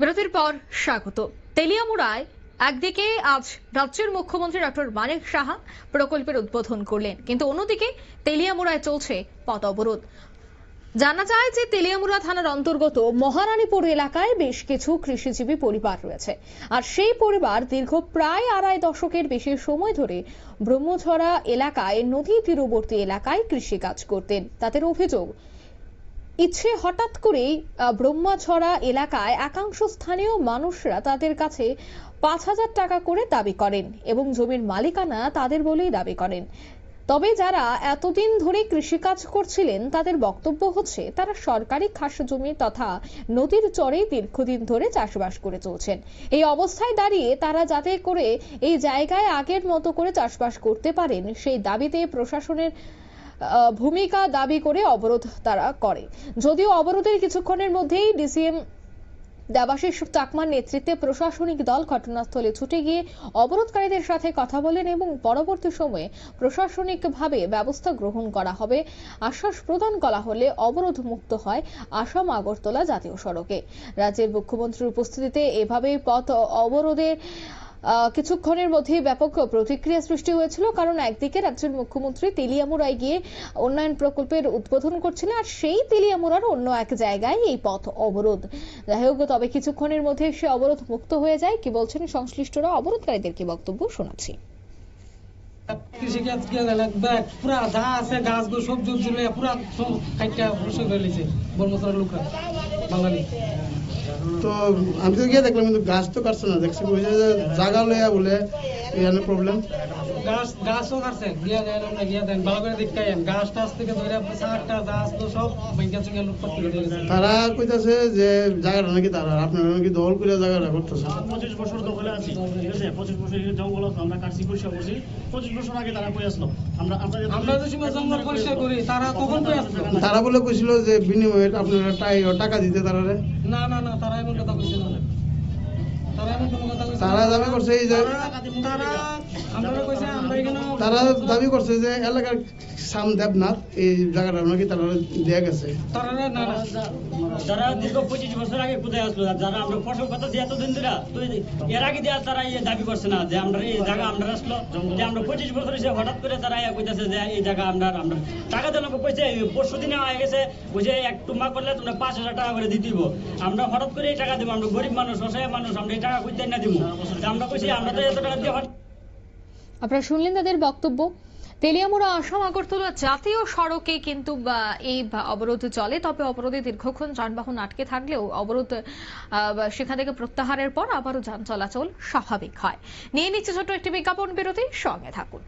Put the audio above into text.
বিরতির পর স্বাগত। তেলিয়ামুড়ায় একদিকে আজ রাজ্যের মুখ্যমন্ত্রী ডক্টর মানিক সাহা প্রকল্পের উদ্বোধন করলেন, কিন্তু অন্যদিকে তেলিয়ামুড়ায় চলছে পথ অবরোধ। জানা যায় যে তেলিয়ামুড়া থানার অন্তর্গত মহারানীপুর এলাকায় বেশ কিছু কৃষিজীবী পরিবার রয়েছে, আর সেই পরিবার দীর্ঘ প্রায় আড়াই দশকের বেশি সময় ধরে ব্রহ্মছড়া এলাকায় নদী তীরবর্তী এলাকায় কৃষিকাজ করতেন। তাদের অভিযোগ ইচ্ছে হঠাৎ করেই ব্রহ্মাছড়া এলাকায় একাংশ স্থানীয় মানুষরা তাদের কাছে পাঁচ হাজার টাকা করে দাবি করেন এবং জমির মালিকানা তাদের বলেই দাবি করেন। তবে যারা এতদিন ধরে কৃষিকাজ করছিলেন, তাদের বক্তব্য হচ্ছে, তারা সরকারি খাস জমি তথা নদীর চরে দীর্ঘদিন ধরে চাষবাস করে চলছেন। এই অবস্থায় দাঁড়িয়ে তারা যাতে করে এই জায়গায় আগের মতো করে চাষবাস করতে পারেন, সেই দাবিতে প্রশাসনের ভূমিকা দাবি করে অবরোধ তারা করে। যদিও অবরোধের কিছুক্ষণের মধ্যেই ডিসিএম দেবাশিস চাকমার নেতৃত্বে প্রশাসনিক দল ঘটনাস্থলে ছুটে গিয়ে অবরোধকারীদের সাথে কথা বলেন এবং পরবর্তী সময়ে প্রশাসনিকভাবে ব্যবস্থা গ্রহণ করা হবে। আশ্বাস প্রদান করা হলে অবরোধ মুক্ত হয় আসাম আগরতলা জাতীয় সড়কে। রাজ্যের মুখ্যমন্ত্রীর উপস্থিতিতে এভাবে পথ অবরোধের কিছুক্ষণের মধ্যে ব্যাপক প্রতিক্রিয়া সৃষ্টি হয়েছিল, কারণ একদিকে রাজ্যের মুখ্যমন্ত্রী তেলিয়ামুড়ায় গিয়ে উন্নয়ন প্রকল্পের উদ্বোধন করছিলেন, আর সেই তেলিয়ামুড়ার অন্য এক জায়গায় এই পথ অবরোধ। যাই হোক, তবে কিছুক্ষণের মধ্যে সে অবরোধ মুক্ত হয়ে যায়। কি বলছেন সংশ্লিষ্টরা? অবরোধকারীদের কি বক্তব্য শোনাচ্ছি। কৃষিকাজ গেলে পুরা যা আছে গাছ গো সব জল জলে পুরা কাইটা বসে করে লিছে বর্মতলার লোকরা, বাঙালি। তো আমি তো গিয়ে দেখলাম, কিন্তু গাছ তো কাটছে না। দেখছি জায়গা লইয়া বলে এখানে প্রবলেম গাছ গাছও কাটছে গিয়া দেন আমরা গিয়া দেন ভালো করে দেখতে আইন গাছ টাছ থেকে ধরে সারটা গাছ তো সব ভাঙ্গা চুঙ্গা লুটপাট করে দিয়ে গেছে। তারা কইতাছে যে জায়গাটা নাকি তারা আপনারা নাকি দখল করে জায়গাটা করতেছে। পঁচিশ বছর দখলে আছি ঠিক আছে? পঁচিশ বছর এই জঙ্গল আমরা কাটছি পরিষ্কার করছি। পঁচিশ বছর আগে তারা কই আসলো? আমরা আমরা আমরা যে সময় জঙ্গল পরিষ্কার করি তারা তখন কই আসলো? তারা বলে কইছিল যে বিনিময়ে আপনারা টাই- টাকা দিতে তারা না না না তারা এমন কথা কইছে না। তারা এমন কথা কইছে তারা দাবি করছে এই যে তারা- আমরা তারা দাবি করছে যে এলাকার সাম দেবনাথ এই জায়গাটা নাকি তারা দেয়া গেছে। তারা দীর্ঘ পঁচিশ বছর আগে কোথায় আসলো, যারা আমরা ফসল কথা দিয়ে এতদিন ধরে, তো এর আগে দেওয়া তারা এই দাবি করছে না, যে আমরা এই জায়গা আমরা আসলো, যে আমরা পঁচিশ বছর এসে হঠাৎ করে তারা কইতেছে যে এই জায়গা আমরা আমরা টাকা দিলাম কইছে পরশু দিনে হয়ে গেছে বুঝে এক টুমা করলে তোমরা পাঁচ হাজার টাকা করে দিয়ে দিব আমরা হঠাৎ করে এই টাকা দিব, আমরা গরিব মানুষ, অসহায় মানুষ, আমরা এই টাকা কইতে না দিব। আমরা কইছি, আমরা তো এত টাকা দিয়ে আপনারা শুনলেন তাদের বক্তব্য। তেলিয়ামুড়া, আসাম, আগরতলা জাতীয় সড়কে কিন্তু এই অবরোধ চলে। তবে অবরোধে দীর্ঘক্ষণ যানবাহন আটকে থাকলেও অবরোধ সেখান থেকে প্রত্যাহারের পর আবারও যান চলাচল স্বাভাবিক হয়। নিয়ে নিচ্ছে ছোট একটি বিজ্ঞাপন বিরতি, সঙ্গে থাকুন।